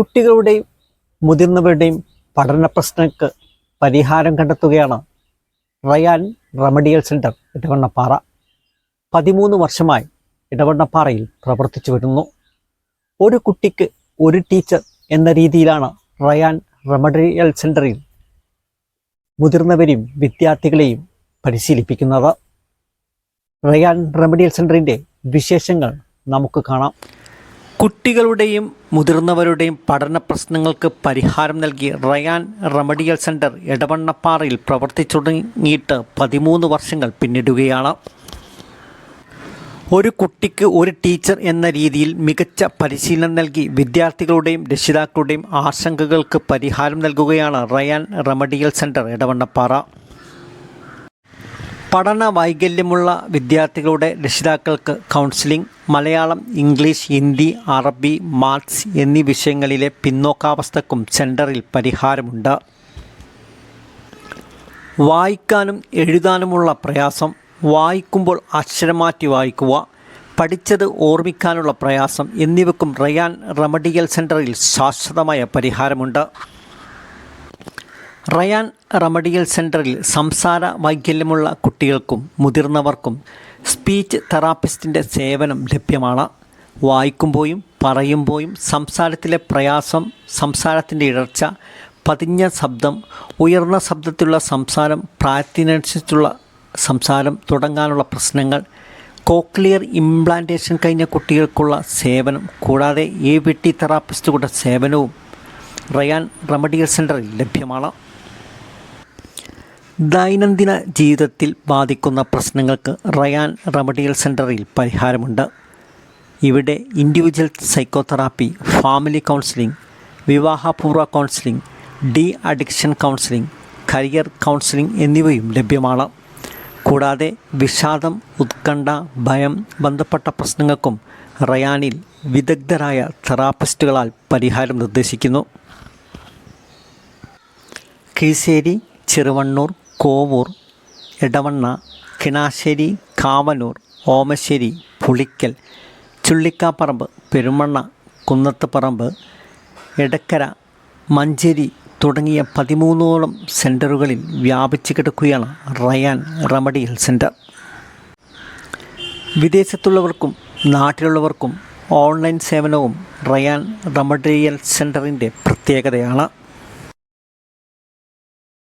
കുട്ടികളുടെയും മുതിർന്നവരുടെയും പഠന പ്രശ്നങ്ങൾക്ക് പരിഹാരം കണ്ടെത്തുകയാണ് റയാൻ റെമഡിയൽ സെന്റർ ഇടവണ്ണപ്പാറ. പതിമൂന്ന് വർഷമായി ഇടവണ്ണപ്പാറയിൽ പ്രവർത്തിച്ചു വരുന്നു. ഒരു കുട്ടിക്ക് ഒരു ടീച്ചർ എന്ന രീതിയിലാണ് റയാൻ റെമഡിയൽ സെന്ററിൽ മുതിർന്നവരെയും വിദ്യാർത്ഥികളെയും പരിശീലിപ്പിക്കുന്നത്. റയാൻ റെമഡിയൽ സെന്ററിന്റെ വിശേഷങ്ങൾ നമുക്ക് കാണാം. കുട്ടികളുടെയും മുതിർന്നവരുടെയും പഠന പ്രശ്നങ്ങൾക്ക് പരിഹാരം നൽകി റയാൻ റെമഡിയൽ സെന്റർ എടവണ്ണപ്പാറയിൽ പ്രവർത്തിച്ചു തുടങ്ങിയിട്ട് പതിമൂന്ന് വർഷങ്ങൾ പിന്നിടുകയാണ്. ഒരു കുട്ടിക്ക് ഒരു ടീച്ചർ എന്ന രീതിയിൽ മികച്ച പരിശീലനം നൽകി വിദ്യാർത്ഥികളുടെയും രക്ഷിതാക്കളുടെയും ആശങ്കകൾക്ക് പരിഹാരം നൽകുകയാണ് റയാൻ റെമഡിയൽ സെന്റർ എടവണ്ണപ്പാറ. പഠന വൈകല്യമുള്ള വിദ്യാർത്ഥികളുടെ രക്ഷിതാക്കൾക്ക് കൗൺസിലിംഗ് മലയാളം ഇംഗ്ലീഷ് ഹിന്ദി അറബി മാത്സ് എന്നീ വിഷയങ്ങളിലെ പിന്നോക്കാവസ്ഥക്കും സെന്ററിൽ പരിഹാരമുണ്ട്. വായിക്കാനും എഴുതാനുമുള്ള പ്രയാസം വായിക്കുമ്പോൾ അക്ഷരമാറ്റി വായിക്കുക പഠിച്ചത് ഓർമ്മിക്കാനുള്ള പ്രയാസം എന്നിവയ്ക്കും റയാൻ റെമഡിയൽ സെന്ററിൽ ശാശ്വതമായ പരിഹാരമുണ്ട്. റയാൻ റെമഡിയൽ സെന്ററിൽ സംസാര വൈകല്യമുള്ള കുട്ടികൾക്കും മുതിർന്നവർക്കും സ്പീച്ച് തെറാപ്പിസ്റ്റിന്റെ സേവനം ലഭ്യമാണ്. വായിക്കുമ്പോഴും പറയുമ്പോഴും സംസാരത്തിലെ പ്രയാസം സംസാരത്തിന്റെ ഇടർച്ച പതിഞ്ഞ ശബ്ദം ഉയർന്ന ശബ്ദത്തിലുള്ള സംസാരം പ്രായത്തിനനുസരിച്ചുള്ള സംസാരം തുടങ്ങാനുള്ള പ്രശ്നങ്ങൾ കോക്ലിയർ ഇംപ്ലാന്റേഷൻ കഴിഞ്ഞ കുട്ടികൾക്കുള്ള സേവനം കൂടാതെ എ വി ടി തെറാപ്പിസ്റ്റുകളുടെ സേവനവും റയാൻ റെമഡിയൽ സെന്ററിൽ ലഭ്യമാണ്. ദൈനംദിന ജീവിതത്തിൽ ബാധിക്കുന്ന പ്രശ്നങ്ങൾക്ക് റയാൻ റെമഡിയൽ സെന്ററിൽ പരിഹാരമുണ്ട്. ഇവിടെ individual psychotherapy family counselling വിവാഹപൂർവ counselling de addiction counselling career counselling എന്നിവയും ലഭ്യമാണ്. കൂടാതെ വിഷാദം ഉത്കണ്ഠ ഭയം ബന്ധപ്പെട്ട പ്രശ്നങ്ങൾക്കും റയാനിൽ വിദഗ്ധരായ തെറാപ്പിസ്റ്റുകളാൽ പരിഹാരം നിർദ്ദേശിക്കുന്നു. കീശേരി ചെറുവണ്ണൂർ കോവൂർ ഇടവണ്ണ കിണാശ്ശേരി കാവനൂർ ഓമശ്ശേരി പുളിക്കൽ ചുള്ളിക്കാപ്പറമ്പ് പെരുമണ്ണ കുന്നത്തുപറമ്പ് എടക്കര മഞ്ചേരി തുടങ്ങിയ പതിമൂന്നോളം സെന്ററുകളിൽ വ്യാപിച്ചു കിടക്കുകയാണ് റയാൻ റെമഡിയൽ സെന്റർ വിദേശത്തുള്ളവർക്കും നാട്ടിലുള്ളവർക്കും ഓൺലൈൻ സേവനവും റയാൻ റെമഡിയൽ സെന്ററിന്റെ പ്രത്യേകതയാണ്.